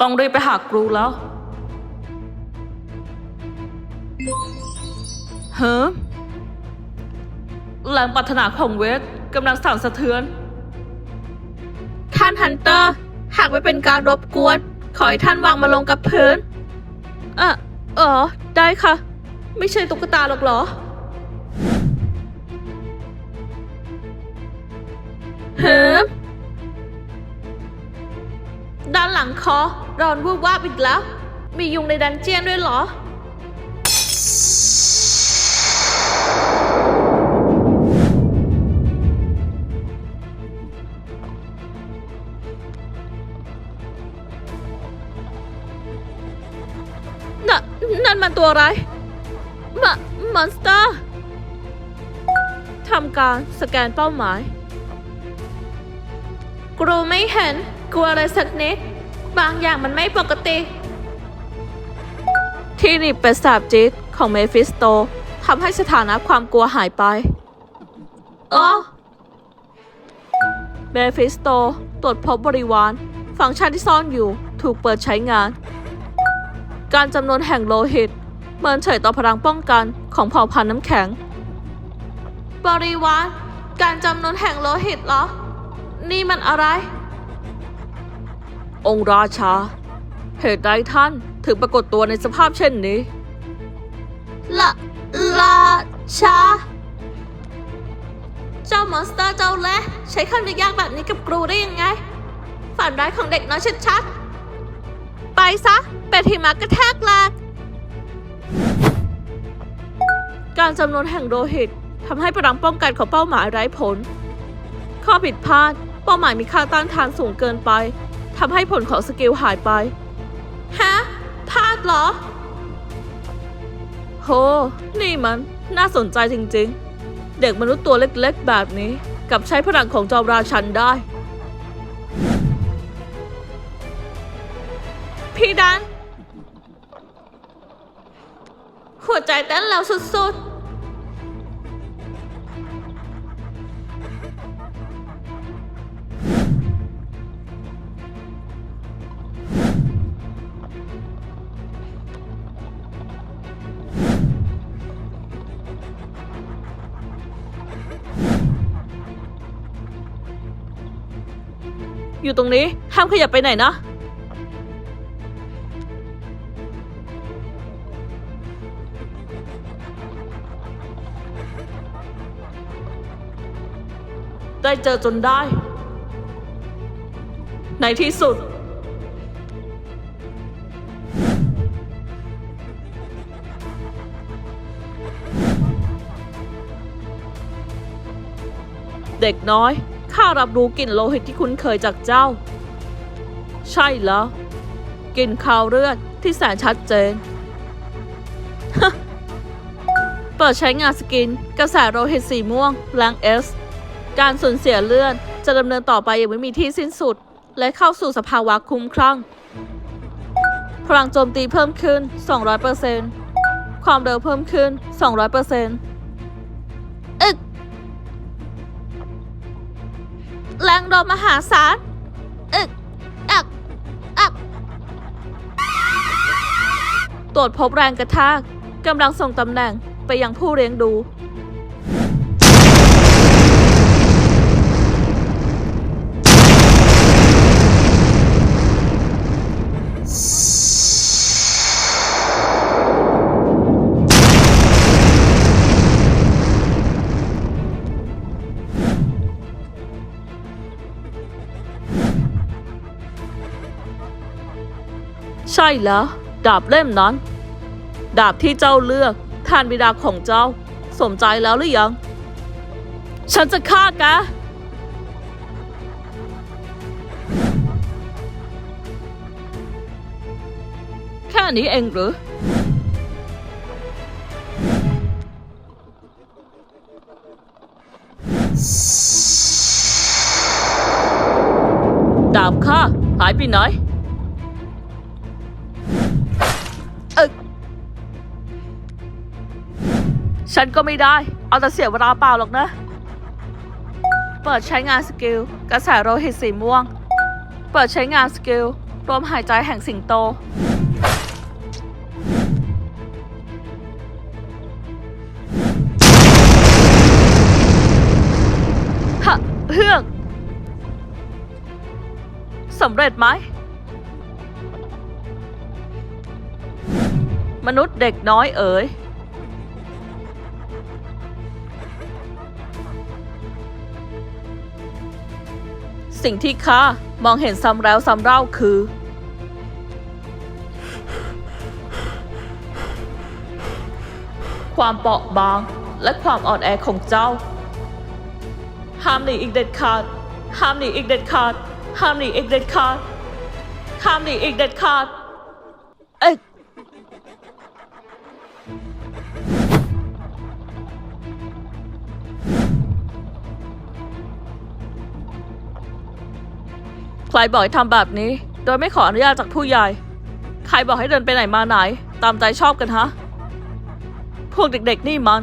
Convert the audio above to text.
ต้องรีบไปหากรูแล้วเฮ้อแรงปรารถนาของเวทกำลังสั่นสะเทือน ท่านฮันเตอร์ หากไม่เป็นการรบกวน ขอให้ท่านวางมาลงกับพื้นอะเออ ได้ค่ะ ไม่ใช่ตุ๊กตาหรอกเหรอเฮ้ หลังคอร้อนวูบวาบอีกแล้ว มียุงในดันเจียนด้วยเหรอน่ะนั่นมันตัวอะไรมมอนสเตอร์ทำการสแกนเป้าหมาย กรูไม่เห็นกลัวอะไรสักนิด บางอย่างมันไม่ปกติ ที่หนี่เป็นสาบจิตของเมฟิสโตทำให้สถานะความกลัวหายไปอ๋อเมฟิสโตตรวจพบบริวารฟังก์ชันที่ซ่อนอยู่ถูกเปิดใช้งาน การจำนวนแห่งโลหิตเมินเฉยต่อพลังป้องกันของเผ่าพันธุ์น้ำแข็ง บริวาร การจำนวนแห่งโลหิตเหรอ นี่มันอะไร องค์ราชา เหตุใดท่านถึงปรากฏตัวในสภาพเช่นนี้ละราชา เจ้ามอนสเตอร์เจ้าและ ใช้คำยากแบบนี้กับกรูได้ยังไง ฝันร้ายของเด็กน้อยชัดๆ ไปซะ เป็ดหิมะกระแทกแรงการจำนวนแห่งโลหิตทำให้พลังป้องกันของเป้าหมายไร้ผล ข้อผิดพลาด เป้าหมายมีค่าต้านทานสูงเกินไป ทำให้ผลของสกิลหายไป ฮะพลาดเหรอ โห นี่มันน่าสนใจจริงๆ เด็กมนุษย์ตัวเล็กๆ แบบนี้กับใช้พลังของจอมราชันได้ พี่ดัน หัวใจเต้นแล้วสุดๆ อยู่ตรงนี้ ห้ามขยับไปไหนนะ ได้เจอจนได้ ในที่สุด เด็กน้อย ข้ารับรู้กลิ่นโลหิตที่คุ้นเคยจากเจ้า ใช่แล้วกลิ่นคาวเลือดที่แสนชัดเจน เปิดใช้งานสกิน กระแสโลหิตสีม่วงแรงเอส การสูญเสียเลือดจะดำเนินต่อไปอย่างไม่มีที่สิ้นสุด และเข้าสู่สภาวะคุ้มครั่ง พลังโจมตีเพิ่มขึ้น 200%ความเร็วเพิ่มขึ้น 200%อึก แรงดนมหาศาล อึก อัก อัก ตรวจพบแรงกระแทกกำลังส่งตำแหน่งไปยังผู้เลี้ยงดู ใช่แล้ว ดาบเล่มนั้น ดาบที่เจ้าเลือกท่านบิดาของเจ้า สมใจแล้วหรือยัง ฉันจะฆ่าแกแค่นี้เองหรือ ดาบข้าหายไปไหน ฉันก็ไม่ได้ เอาแต่เสียเวลาเปล่าหรอกนะ เปิดใช้งานสกิล กระแสโลหิตสีม่วง เปิดใช้งานสกิลลมหายใจแห่งสิงโต ฮะเฮือกสำเร็จไหม มนุษย์เด็กน้อยเอ๋ย สิ่งที่ข้ามองเห็นซ้ำแล้วซ้ำเล่าคือ ความเปราะบางและความอ่อนแอของเจ้า ห้ามหนีอีกเด็ดขาด ห้ามหนีอีกเด็ดขาด ห้ามหนีอีกเด็ดขาด ห้ามหนีอีกเด็ดขาด เอ้ย ใครบอกให้ทำแบบนี้ โดยไม่ขออนุญาตจากผู้ใหญ่ ใครบอกให้เดินไปไหนมาไหน ตามใจชอบกันฮะ พวกเด็กๆนี่มัน